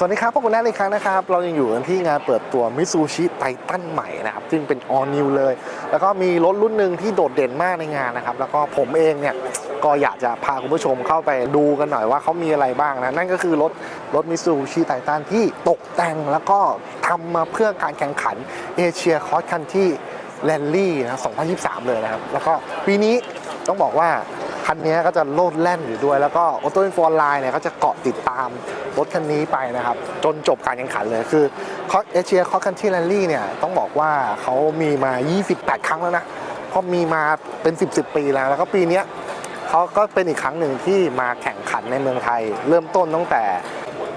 สวัสดีครับพวกคุณแน่อีกครั้งนะครับ เรายังอยู่กันที่งานเปิดตัวมิซูชิไททันใหม่นะครับ ซึ่งเป็น all new เลย แล้วก็มีรถรุ่นหนึ่งที่โดดเด่นมากในงานนะครับ แล้วก็ผมเองเนี่ย ก็อยากจะพาคุณผู้ชมเข้าไปดูกันหน่อยว่าเขามีอะไรบ้างนะ นั่นก็คือรถรถมิซูชิไททันที่ตกแต่งแล้วก็ทำมาเพื่อการแข่งขันเอเชียคอร์สคันที่แลนลี่นะ 2023 เลยนะครับ แล้วก็ปีนี้ต้องบอกว่า คันนี้ก็จะโลดแล่นอยู่ด้วย แล้วก็ออโต้อินฟอร์ไลน์เนี่ยก็จะเกาะติดตามรถคันนี้ไปนะครับ จนจบการแข่งขันเลยคือเอเชียคอร์คันที่แรลลี่เนี่ยต้องบอกว่าเขามีมา 28 ครั้งแล้วนะเพราะมีมาเป็น 10 10 ปีแล้ว แล้วก็ปีนี้เขาก็เป็นอีกครั้งหนึ่งที่มาแข่งขันในเมืองไทย เริ่มต้นตั้งแต่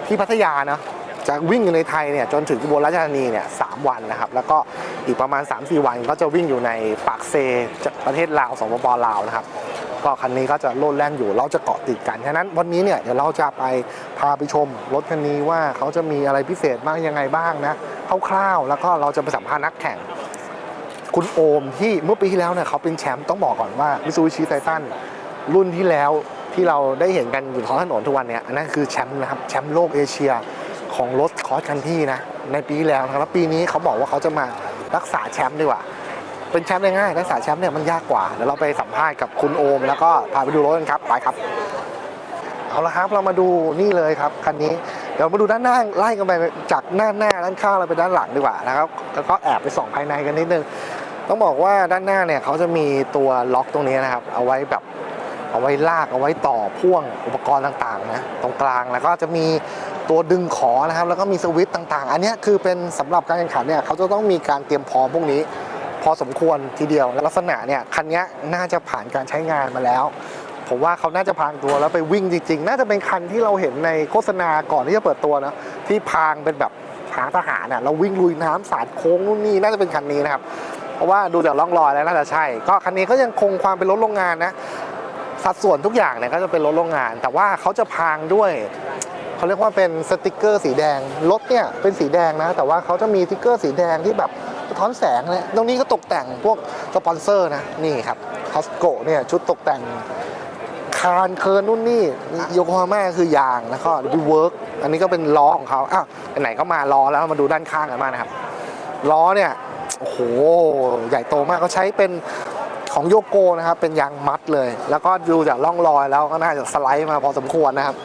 ที่พัทยานะจะวิ่งอยู่ในไทยเนี่ยจนถึงอุบลราชธานีเนี่ยสามวันนะครับ แล้วก็อีกประมาณ 3-4 วันก็จะวิ่งอยู่ในปากเซประเทศลาวสปปลาวนะครับ ก็คันนี้ก็จะโลดแล่นอยู่ เราจะเกาะติดกัน ฉะนั้นวันนี้เนี่ยเดี๋ยวเราจะไปพาไปชมรถคันนี้ว่าเขาจะมีอะไรพิเศษบ้างยังไงบ้างนะคร่าวๆ แล้วก็เราจะไปสัมภาษณ์นักแข่ง คุณโอมที่เมื่อปีที่แล้วเนี่ยเขาเป็นแชมป์ต้องบอกก่อนว่ามิซูบิชิไททันรุ่นที่แล้วที่เราได้เห็นกันอยู่ท้องถนนทุกวันเนี่ยอันนั้นคือแชมป์นะครับแชมป์โลกเอเชียของรถคอร์สคันที่นะในปีแล้วแล้วปีนี้เขาบอกว่าเขาจะมารักษาแชมป์ดีกว่า เป็นแชมป์ได้ง่ายรักษาแชมป์เนี่ยมันยากกว่าเดี๋ยวเราไปสัมภาษณ์กับคุณโอม แล้วก็พาไปดูรถกันครับไปครับเอาละครับเรามาดูนี่เลยครับคันนี้เดี๋ยวมาดูด้านหน้าไล่กันไปจากหน้าหน้าด้านข้างเราไปด้านหลังดีกว่านะครับแล้วก็แอบไปส่องภายในกันนิดนึงต้องบอกว่าด้านหน้าเนี่ยเขาจะมีตัวล็อกตรงนี้นะครับ เอาไว้แบบเอาไว้ลากเอาไว้ต่อพ่วงอุปกรณ์ต่างๆนะตรงกลางแล้วก็จะมีตัวดึงขอนะครับ แล้วก็มีสวิตช์ต่าง ๆ อันนี้คือเป็นสำหรับการแข่งขันเนี่ยเขาจะต้องมีการเตรียมพร้อมพวกนี้ พอสมควรทีเดียวลักษณะเนี่ยคันนี้น่าจะผ่านการใช้งานมาแล้ว ผมว่าเขาน่าจะพรางตัวแล้วไปวิ่งจริง ๆ น่าจะเป็นคันที่เราเห็นในโฆษณาก่อนที่จะเปิดตัวนะที่พางเป็นแบบหางทหารน่ะเราวิ่งลุยน้ำสาดโค้งนู่นนี่น่าจะเป็นคันนี้นะครับเพราะว่าดูจากร่องรอยแล้วน่าจะใช่ ก็คันนี้ก็ยังคงความเป็นรถโรงงานนะสัดส่วนทุกอย่างเนี่ยก็จะเป็นรถโรงงาน แต่ว่าเขาจะพางด้วยเขาเรียกว่าเป็นสติกเกอร์สีแดงรถเนี่ยเป็นสีแดงนะ แต่ว่าเขาจะมีสติกเกอร์สีแดงที่แบบ ท้อนแสงเลยตรงนี้ก็ตกแต่งพวกสปอนเซอร์นะนี่ครับคอสโกเนี่ยชุดตกแต่งคานเคิร์นนู่นนี่โยโกฮาม่าคือยางแล้วก็ดูเวิร์กอันนี้ก็เป็นล้อของเขาอ้าวไหนก็มาล้อแล้วมาดูด้านข้างกันมางนะครับล้อเนี่ยโอ้โหใหญ่โตมากเขาใช้เป็นของโยโกนะครับเป็นยางมัดเลย แล้วก็ดูจากร่องรอยแล้วก็น่าจะสไลด์มาพอสมควรนะครับ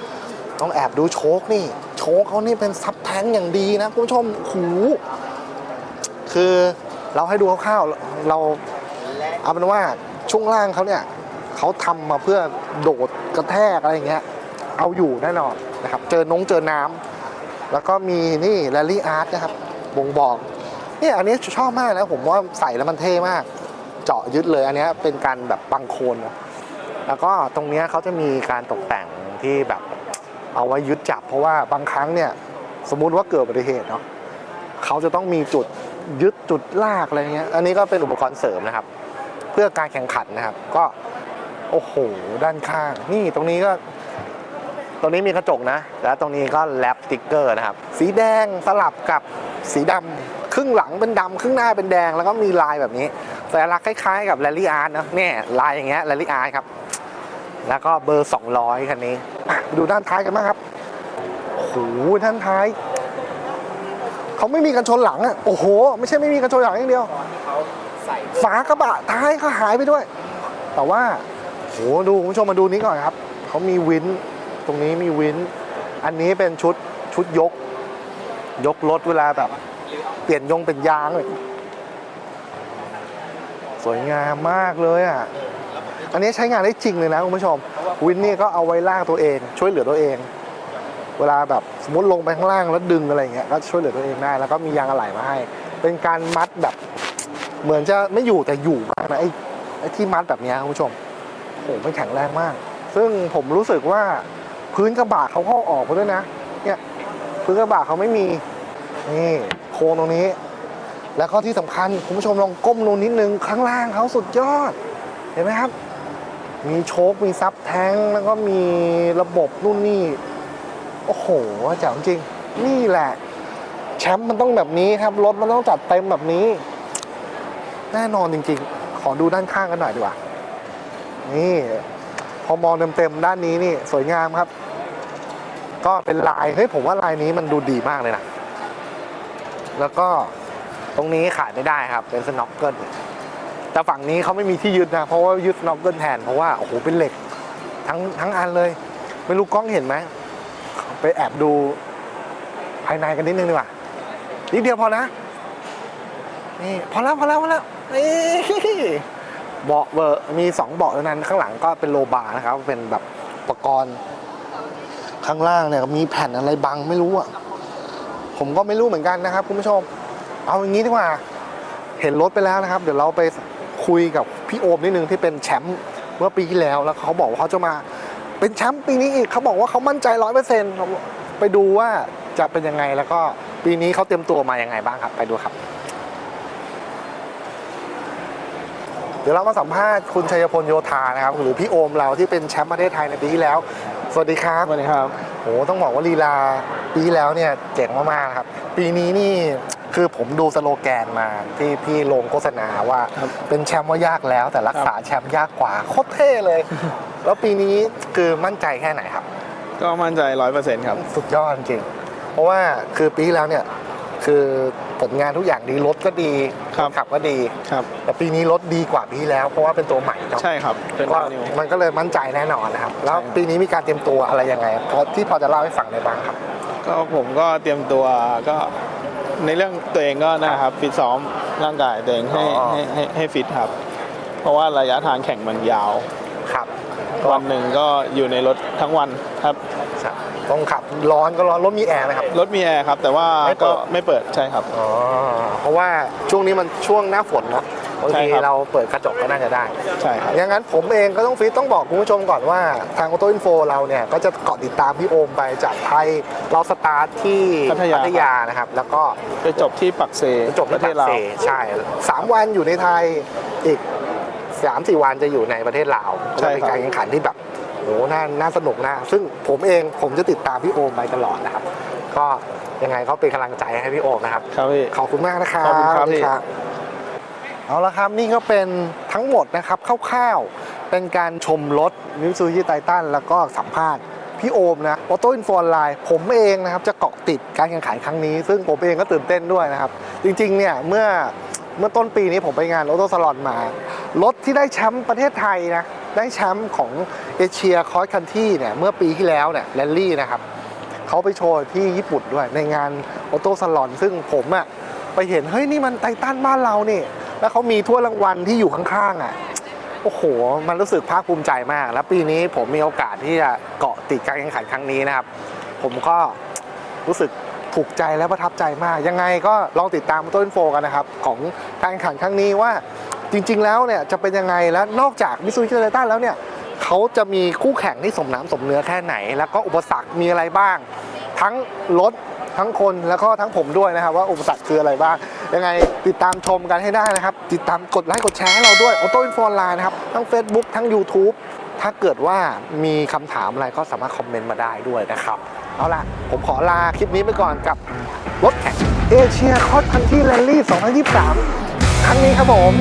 ต้องแอบดูโชคนี่ โชคเขานี่เป็นซับแท้งอย่างดีนะคุณผู้ชมหู คือเราให้ดูคร่าวๆเราเอาเป็นว่าช่วงล่างเขาเนี่ยเขาทำมาเพื่อโดดกระแทกอะไรอย่างเงี้ยเอาอยู่แน่นอนนะครับ เจอนงเจอน้ำแล้วก็มีนี่แรลลี่อาร์ตนะครับบ่งบอกเนี่ยอันนี้ชอบมากนะผมว่าใส่แล้วมันเท่มาก เจาะยึดเลยอันนี้เป็นการแบบบังโคลนนะแล้วก็ตรงเนี้ยเขาจะมีการตกแต่งที่แบบเอาไว้ยึดจับ เพราะว่าบางครั้งเนี่ยสมมุติว่าเกิดอุบัติเหตุเนาะเขาจะต้องมีจุด ยึดจุดลากอะไรเงี้ย อันนี้ก็เป็นอุปกรณ์เสริมนะครับ เพื่อการแข่งขันนะครับ ก็โอ้โหด้านข้าง นี่ตรงนี้ก็ ตรงนี้มีกระจกนะ แล้วตรงนี้ก็แรปสติ๊กเกอร์นะครับ สีแดงสลับกับสีดำครึ่งหลังเป็นดำครึ่งหน้าเป็นแดงแล้วก็มีลายแบบนี้สัญลักษณ์คล้ายๆกับแรลลี่อาร์ตนะเนี่ยลายอย่างเงี้ยแรลลี่อาร์ตครับ แล้วก็เบอร์ 200คันนี้ ดูด้านท้ายกันบ้างครับโอ้โหด้านท้าย เขาไม่มีกันชนหลังอะโอ้โห ไม่ใช่ไม่มีกันชนหลังอย่างเดียวฝากระบะท้ายก็หายไปด้วย แต่ว่าโหดูคุณผู้ชมมาดูนี้ก่อนครับเขามีวินตรงนี้มีวิน อันนี้เป็นชุดชุดยก ยกรถเวลาแบบ เปลี่ยนยงเป็นยางเลยสวยงามมากเลยอะอันนี้ใช้งานได้จริงเลยนะคุณผู้ชม วินนี่ก็เอาไว้ลากตัวเอง ช่วยเหลือตัวเอง เวลาแบบสมมติลงไปข้างล่างแล้วดึงอะไรเงี้ยก็ช่วยเหลือตัวเองได้ แล้วก็มียางอะไหล่มาให้ เป็นการมัดแบบ เหมือนจะไม่อยู่แต่อยู่มากนะไอ้ไอ้ที่มัดแบบนี้คุณผู้ชมโอ้โหมันแข็งแรงมาก ซึ่งผมรู้สึกว่าพื้นกระบะเขาเข้าออกมาด้วยนะ เนี่ยพื้นกระบะเขาไม่มีนี่โครงตรงนี้ แล้วก็ที่สำคัญคุณผู้ชมลองก้มลงนิดนึงข้างล่างเขาสุดยอด เห็นไหมครับ มีโชคมีซับแท้งแล้วก็มีระบบนู่นนี่ โอ้โหเจ๋งจริง นี่แหละแชมป์มันต้องแบบนี้ครับ รถมันต้องจัดเต็มแบบนี้ แน่นอนจริง ๆ ขอดูด้านข้างกันหน่อยดีกว่า นี่ พอมองเต็มๆด้านนี้นี่สวยงามครับ ก็เป็นลายเฮ้ยผมว่าลายนี้มันดูดีมากเลยนะ แล้วก็ตรงนี้ขายไม่ได้ครับ เป็นสน็อกเกิลแต่ฝั่งนี้เขาไม่มีที่ยึดนะ เพราะว่ายึดสน็อกเกิลแทนเพราะว่าโอ้โหเป็นเหล็ก ทั้งทั้งอันเลย ไม่รู้กล้องเห็นไหม ไปแอบดูภายในกันนิดนึงดีกว่านิดเดียวพอนะ นี่พอแล้วพอแล้วพอแล้วนี่เบาะเบอร์มีสองเบาะเท่านั้นข้างหลังก็เป็นโลบาร์นะครับ เป็นแบบอุปกรณ์ข้างล่างเนี่ยมีแผ่นอะไรบังไม่รู้อะผมก็ไม่รู้เหมือนกันนะครับคุณผู้ชม เอาอย่างนี้ดีกว่า เห็นรถไปแล้วนะครับ เดี๋ยวเราไปคุยกับพี่โอมนิดนึงที่เป็นแชมป์เมื่อปีที่แล้วแล้วเขาบอกว่าเขาจะมา เป็นแชมป์ปีนี้อีกเขาบอกว่าเขามั่นใจร้อยเปอร์เซ็นต์ไปดูว่าจะเป็นยังไงแล้วก็ปีนี้เขาเตรียมตัวมายังไงบ้างครับ ไปดูครับ เดี๋ยวเรามาสัมภาษณ์คุณชัยพลโยธานะครับ หรือพี่โอมเราที่เป็นแชมป์ประเทศไทยในปีที่แล้ว สวัสดีครับสวัสดีครับโหต้องบอกว่าลีลาปีที่แล้วเนี่ยเจ๋งมากๆนะครับ ปีนี้นี่ คือผมดูสโลแกนมาที่พี่ลงโฆษณาว่าครับเป็นแชมป์ว่ายากแล้ว แต่รักษาแชมป์ยากกว่าโคตรเท่เลย แล้วปีนี้คือมั่นใจแค่ไหนครับ ก็มั่นใจร้อยเปอร์เซ็นต์ครับสุดยอดจริง เพราะว่าคือปีที่แล้วเนี่ยคือผลงานทุกอย่างดีรถก็ดีครับขับก็ดีครับแต่ปีนี้รถดีกว่าปีที่แล้ว เพราะว่าเป็นตัวใหม่เนาะใช่ครับเป็นก็ดาวนิวมันก็เลยมั่นใจแน่นอนนะครับ แล้วใช่ครับปีนี้มีการเตรียมตัวอะไรยังไงพอที่พอจะเล่าให้ฟังได้บ้างครับ ก็ผมก็เตรียมตัวก็ ในเรื่องตัวเองก็นะครับฟิตซ้อมร่างกายตัวเองให้อ๋อ ให้ให้ให้ฟิตครับ เพราะว่าระยะทางแข่งมันยาว ครับวันหนึ่งก็อยู่ในรถทั้งวันครับ ต้องขับร้อนก็ร้อนรถมีแอร์ไหมครับ รถมีแอร์ครับ แต่ว่าไม่เปิก็ด ไม่เปิดใช่ครับ อ๋อเพราะว่าช่วงนี้มันช่วงหน้าฝนเนาะ บางใช่ทีครับ เราเปิดกระจกก็น่าจะได้ ใช่ครับ อย่างนั้นผมเองก็ต้องฟิตต้องบอกคุณผู้ชมก่อนว่าทางอ u โตอินโฟเราเนี่ย ก็จะเกาะติดตามพี่โอมไปจากไทยเราสตาร์ทที่พัทยาทยานะครับ แล้วก็ไปจบที่ปักเซจบปที่ระเทปาศกลาวเซใช่สามวันอยู่ในไทยอีกสามสี่วันจะอยู่ในประเทศลาวใช่ก็เป็นครับการแข่งขันที่แบบโหน่าน่าสนุกนะ ซึ่งผมเองผมจะติดตามพี่โอมไปตลอดนะครับ ก็ยังไงก็เป็นกำลังใจให้พี่โอมนะครับ ครับพี่ ขอบคุณมากนะครับขอบคุณครับพี่ เอาละครับ นี่ก็เป็นทั้งหมดนะครับคร่าวๆ เป็นการชมรถมิ t ซู i ิไททันแล้วก็สัมภาษณ์พี่โอมนะออโต้อินโฟนไลน์ผมเองนะครับ จะเกาะติดการแข่งขันครั้งนี้ ซึ่งผมเองก็ตื่นเต้นด้วยนะครับ จริงๆเนี่ยเมื่อเมื่อต้นปีนี้ผมไปงานออโต้สลอนมารถที่ได้แชมป์ประเทศไทยนะได้แชมป์ของเอเชียคอร์สคันที่เนี่ยเมื่อปีที่แล้วเนี่ยแรลลี่นะครับเขาไปโชว์ที่ญี่ปุ่นด้วยในงานออโต้สลอนซึ่งผมอะไปเห็นเฮ้ยนี่มันไททันบ้านเราเนี่ย แล้วเขามีถ้วยรางวัลที่อยู่ข้างๆอะโอ้โห มันรู้สึกภาคภูมิใจมาก แล้วปีนี้ผมมีโอกาสที่จะเกาะติดการแข่งขันครั้งนี้นะครับ ผมก็รู้สึกถูกใจและประทับใจมาก ยังไงก็ลองติดตามต้นโฟกันนะครับ ของการแข่งขันครั้งนี้ว่าจริง ๆ แล้วเนี่ยจะเป็นยังไงและนอกจากมิซูบิชิไททันแล้วเนี่ยเขาจะมีคู่แข่งที่สมน้ำสมเนื้อแค่ไหน แล้วก็อุปสรรคมีอะไรบ้าง ทั้งรถ ทั้งคนแล้วก็ทั้งผมด้วยนะครับ ว่าอุปสรรคคืออะไรบ้าง ยังไงติดตามชมกันให้ได้นะครับ ติดตามกดไลค์กดแชร์ให้เราด้วยออโต้อินโฟไลน์นะครับ ทั้ง Facebook ทั้ง YouTube ถ้าเกิดว่ามีคำถามอะไรก็สามารถคอมเมนต์มาได้ด้วยนะครับเอาล่ะ ผมขอลาคลิปนี้ไปก่อนกับรถแข่งเอเชียคอสคันที่แรลลี่ 2023 ครั้งนี้ครับผม